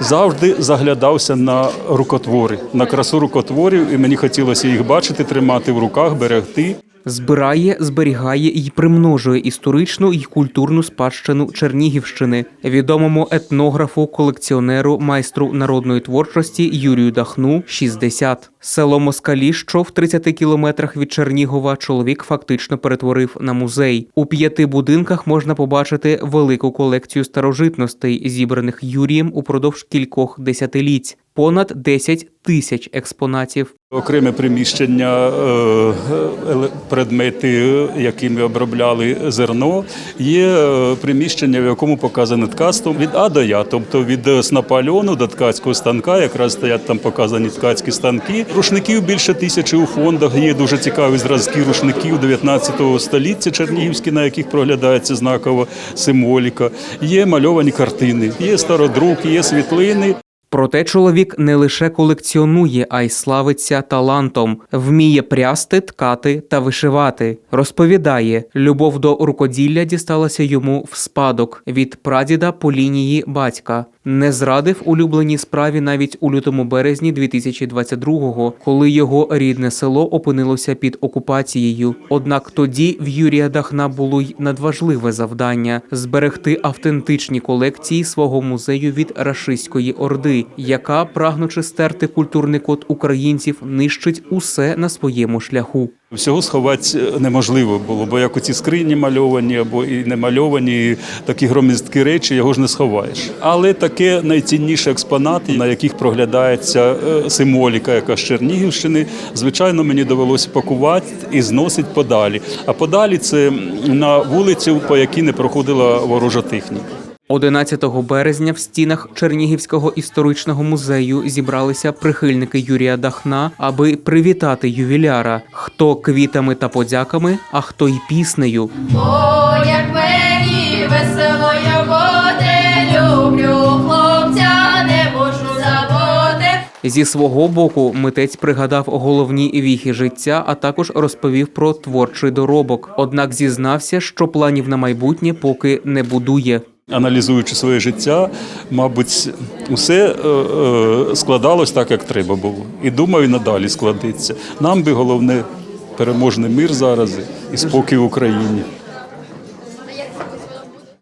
Завжди заглядався на рукотвори, на красу рукотворів, і мені хотілося їх бачити, тримати в руках, берегти. Збирає, зберігає і примножує історичну і культурну спадщину Чернігівщини, відомому етнографу, колекціонеру, майстру народної творчості Юрію Дахну 60. Село Москалі, що в 30 кілометрах від Чернігова, чоловік фактично перетворив на музей. У п'яти будинках можна побачити велику колекцію старожитностей, зібраних Юрієм упродовж кількох десятиліть. Понад 10 тисяч експонатів. Окреме приміщення, е, предмети, якими обробляли зерно. Є е, приміщення, в якому показане ткацтво від А до Я, тобто від е, снопа льону до ткацького станка. Якраз стоять там показані ткацькі станки. Рушників більше тисячі у фондах. Є дуже цікаві зразки рушників 19 століття чернігівські, на яких проглядається знакова символіка. Є мальовані картини, є стародруки, є світлини. Проте чоловік не лише колекціонує, а й славиться талантом, вміє прясти, ткати та вишивати. Розповідає, любов до рукоділля дісталася йому в спадок від прадіда по лінії батька. Не зрадив улюбленій справі навіть у лютому березні 2022-го, коли його рідне село опинилося під окупацією. Однак тоді в Юрія Дахна було й надважливе завдання зберегти автентичні колекції свого музею від рашистської орди, яка, прагнучи стерти культурний код українців, нищить усе на своєму шляху. Всього сховати неможливо було, бо як оці скрині мальовані або і не мальовані, і такі громіздкі речі, його ж не сховаєш. Але таке найцінніші експонати, на яких проглядається е, символіка, яка з Чернігівщини, звичайно, мені довелося пакувати і зносити подалі. А подалі це на вулицю, по якій не проходила ворожа техніка. 11 березня в стінах Чернігівського історичного музею зібралися прихильники Юрія Дахна, аби привітати ювіляра. Хто квітами та подяками, а хто й піснею. О, як мені весело я буде, люблю хлопця, не можу забути. Зі свого боку митець пригадав головні віхи життя, а також розповів про творчий доробок. Однак зізнався, що планів на майбутнє поки не будує. Аналізуючи своє життя, мабуть, усе е, е, складалось так, як треба було. І думаю, надалі складеться. Нам би головне переможний мир зараз і спокій в Україні.